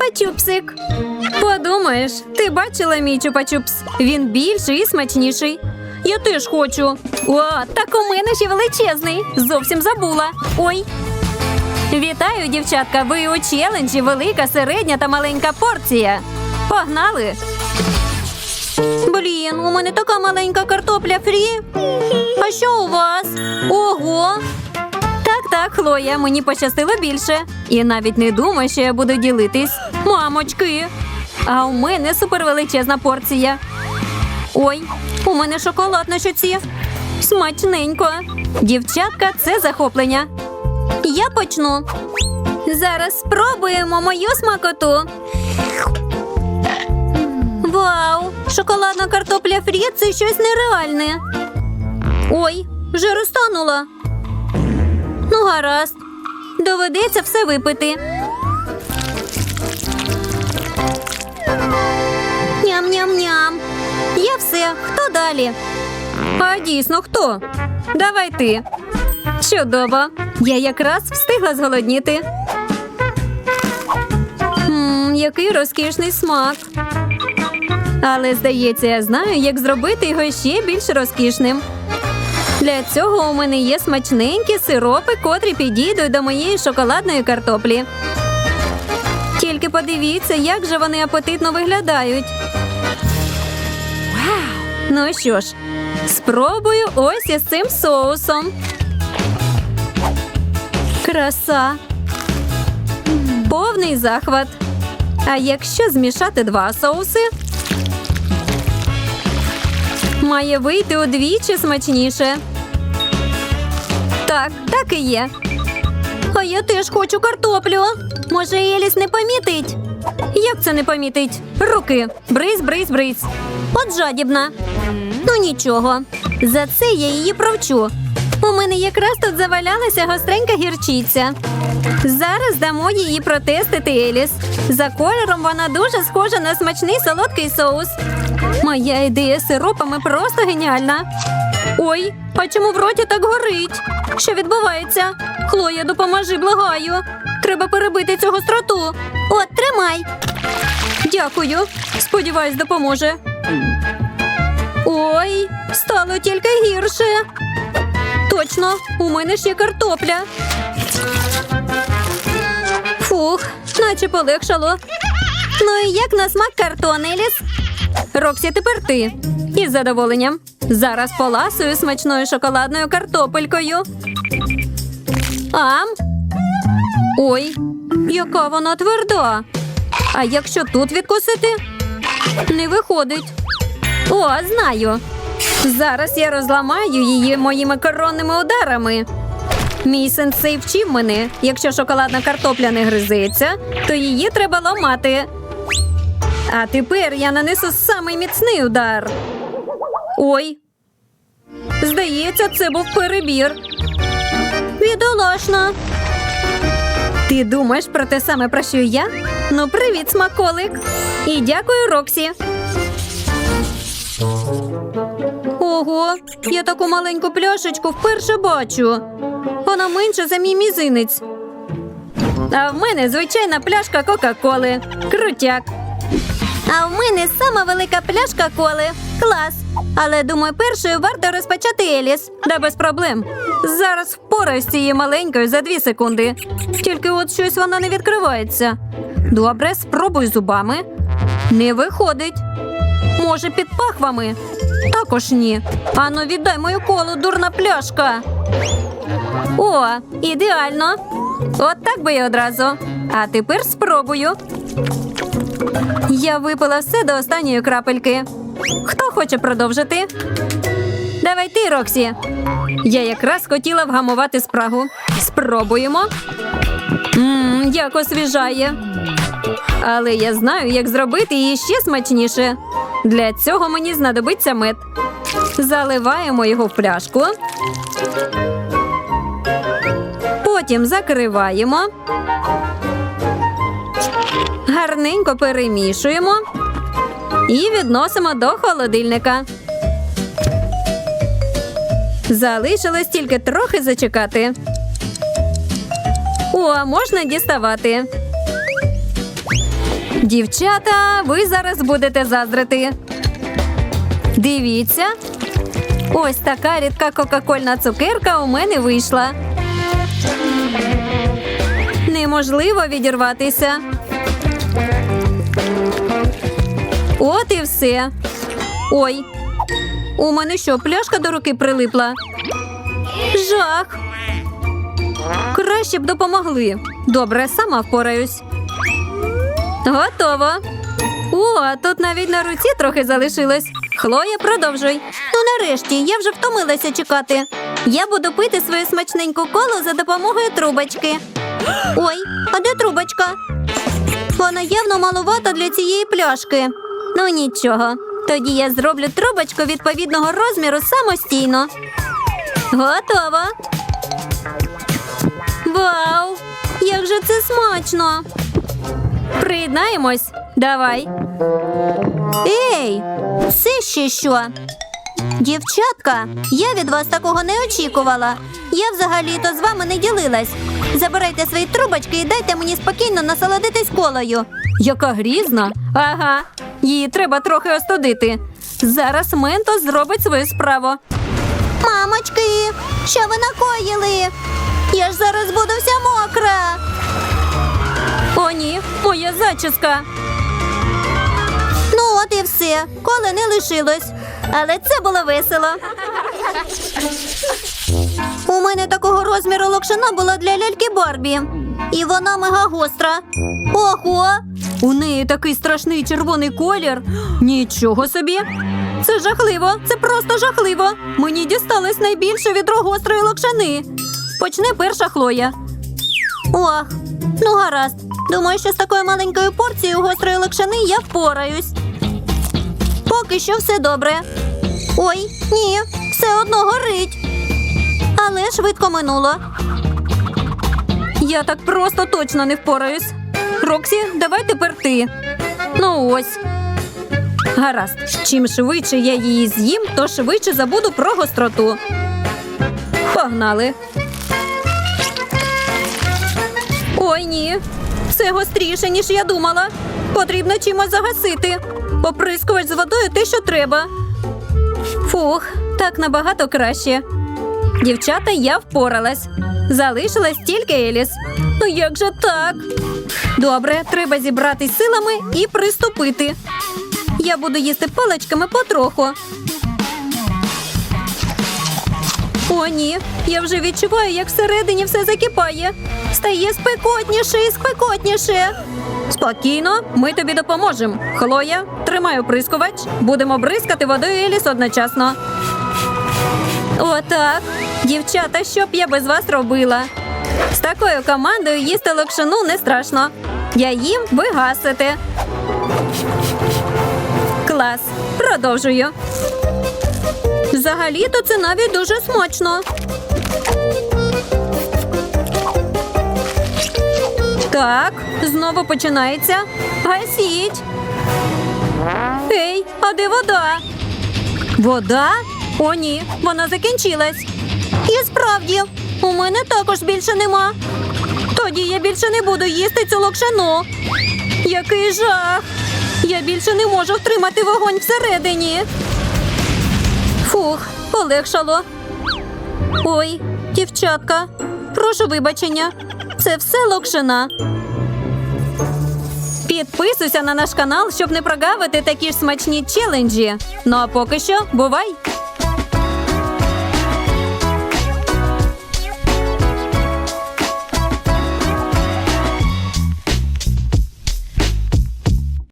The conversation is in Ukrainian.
чупа-чупсик. Подумаєш, ти бачила мій чупа-чупс? Він більший і смачніший. Я теж хочу. О, так у мене ще величезний. Зовсім забула. Ой. Вітаю, дівчатка! Ви у челенджі велика, середня та маленька порція. Погнали! Блін, у мене така маленька картопля фрі. А що у вас? Ого! Так, Хлоя, мені пощастило більше. І навіть не думаю, що я буду ділитись. Мамочки! А у мене супервеличезна порція. Ой, у мене шоколад на щоці. Смачненько. Дівчатка, це захоплення. Я почну. Зараз спробуємо мою смакоту. Вау! Шоколадна картопля фрі це щось нереальне. Ой, вже розтанула. Гаразд. Доведеться все випити. Ням-ням-ням. Я все. Хто далі? А дійсно хто? Давай ти. Чудово. Я якраз встигла зголодніти. Мм, який розкішний смак. Але, здається, я знаю, як зробити його ще більш розкішним. Для цього у мене є смачненькі сиропи, котрі підійдуть до моєї шоколадної картоплі. Тільки подивіться, як же вони апетитно виглядають. Ну що ж, спробую ось із цим соусом. Краса. Повний захват. А якщо змішати два соуси, має вийти удвічі смачніше. Так, так і є. А я теж хочу картоплю. Може, Еліс не помітить? Як це не помітить? Руки. Бриз, бриз, бриз. От жадібна. Ну нічого. За це я її провчу. У мене якраз тут завалялася гостренька гірчиця. Зараз дамо її протестити Еліс. За кольором вона дуже схожа на смачний солодкий соус. Моя ідея з сиропами просто геніальна. Ой, а чому в роті так горить? Що відбувається? Хлоя, допоможи, благаю. Треба перебити цю гостроту. От, тримай. Дякую. Сподіваюсь, допоможе. Ой, стало тільки гірше. Точно, у мене ще картопля. Фух, наче полегшало. Ну і як на смак картон, Еліс? Роксі, тепер ти. Із задоволенням. Зараз поласую смачною шоколадною картопелькою. Ам. Ой, яка вона тверда. А якщо тут відкусити? Не виходить. О, знаю. Зараз я розламаю її моїми коронними ударами. Мій сенсей вчив мене, якщо шоколадна картопля не гризеться, то її треба ламати. А тепер я нанесу самий міцний удар. Ой. Здається, це був перебір. Відолашна. Ти думаєш про те саме, про що я? Ну, привіт, смаколик. І дякую, Роксі. Ого, я таку маленьку пляшечку вперше бачу. Вона менша за мій мізинець. А в мене звичайна пляшка Кока-Коли. Крутяк. А в мене сама велика пляшка коли. Клас. Але думаю, першою варто розпочати Еліс. Да без проблем. Зараз впораюсь з цією маленькою за дві секунди. Тільки от щось вона не відкривається. Добре, спробуй зубами. Не виходить. Може, під пахвами? Також ні. Ану, віддай мою колу, дурна пляшка. О, ідеально. От так би я одразу. А тепер спробую. Я випила все до останньої крапельки. Хто хоче продовжити? Давай ти, Роксі. Я якраз хотіла вгамувати спрагу. Спробуємо. Ммм, як освіжає. Але я знаю, як зробити її ще смачніше. Для цього мені знадобиться мед. Заливаємо його в пляшку. Потім закриваємо. Гарненько перемішуємо і відносимо до холодильника. Залишилось тільки трохи зачекати. О, можна діставати. Дівчата, ви зараз будете заздрити. Дивіться. Ось така рідка кока-кольна цукерка у мене вийшла. Неможливо відірватися. От і все. Ой. У мене що, пляшка до руки прилипла? Жах. Краще б допомогли. Добре, сама впораюсь. Готово. О, тут навіть на руці трохи залишилось. Хлоя, продовжуй. Ну нарешті, я вже втомилася чекати. Я буду пити свою смачненьку колу за допомогою трубочки. Ой, а де трубочка? Вона явно малувата для цієї пляшки. Ну нічого. Тоді я зроблю трубочку відповідного розміру самостійно. Готово. Вау! Як же це смачно! Приєднаємось. Давай. Ей, це ще що? Дівчатка, я від вас такого не очікувала. Я взагалі-то з вами не ділилась. Забирайте свої трубочки і дайте мені спокійно насолодитись колою. Яка грізна? Ага, її треба трохи остудити. Зараз Ментос зробить свою справу. Мамочки, що ви накоїли? Я ж зараз буду вся мокра. О, ні, моя зачіска. Ну, от і все. Коли не лишилось. Але це було весело. У мене такого розміру локшина була для ляльки Барбі. І вона мега гостра. Ого! У неї такий страшний червоний колір. Нічого собі. Це жахливо, це просто жахливо. Мені дісталось найбільше відро гострої локшини. Почне перша Хлоя. Ох, ну гаразд. Думаю, що з такою маленькою порцією гострої локшини я впораюсь. Поки що все добре. Ой, ні, все одно горить. Але швидко минуло. Я так просто точно не впораюсь. Роксі, давай тепер ти. Ну ось. Гаразд, чим швидше я її з'їм, то швидше забуду про гостроту. Погнали. Ой, ні. Це гостріше, ніж я думала. Потрібно чимось загасити. Оприскувач з водою те, що треба. Фух, так набагато краще. Дівчата, я впоралась. Залишилась тільки Еліс. Ну як же так? Добре, треба зібратись силами і приступити. Я буду їсти паличками потроху. О, ні, я вже відчуваю, як всередині все закипає. Стає спекотніше і спекотніше. Спокійно, ми тобі допоможемо. Хлоя, тримай оприскувач. Будемо бризкати водою Еліс одночасно. Отак. Дівчата, що б я без вас робила? З такою командою їсти локшину не страшно. Я їм, ви гасите. Клас. Продовжую. Взагалі-то це навіть дуже смачно. Так, знову починається. Гасіть. Ей, а де вода? Вода? О, ні, вона закінчилась. І справді, у мене також більше нема. Тоді я більше не буду їсти цю локшину. Який жах! Я більше не можу втримати вогонь всередині. Фух, полегшало. Ой, дівчатка, прошу вибачення. Це все локшина. Підписуйся на наш канал, щоб не прогавити такі ж смачні челенджі. Ну а поки що, бувай!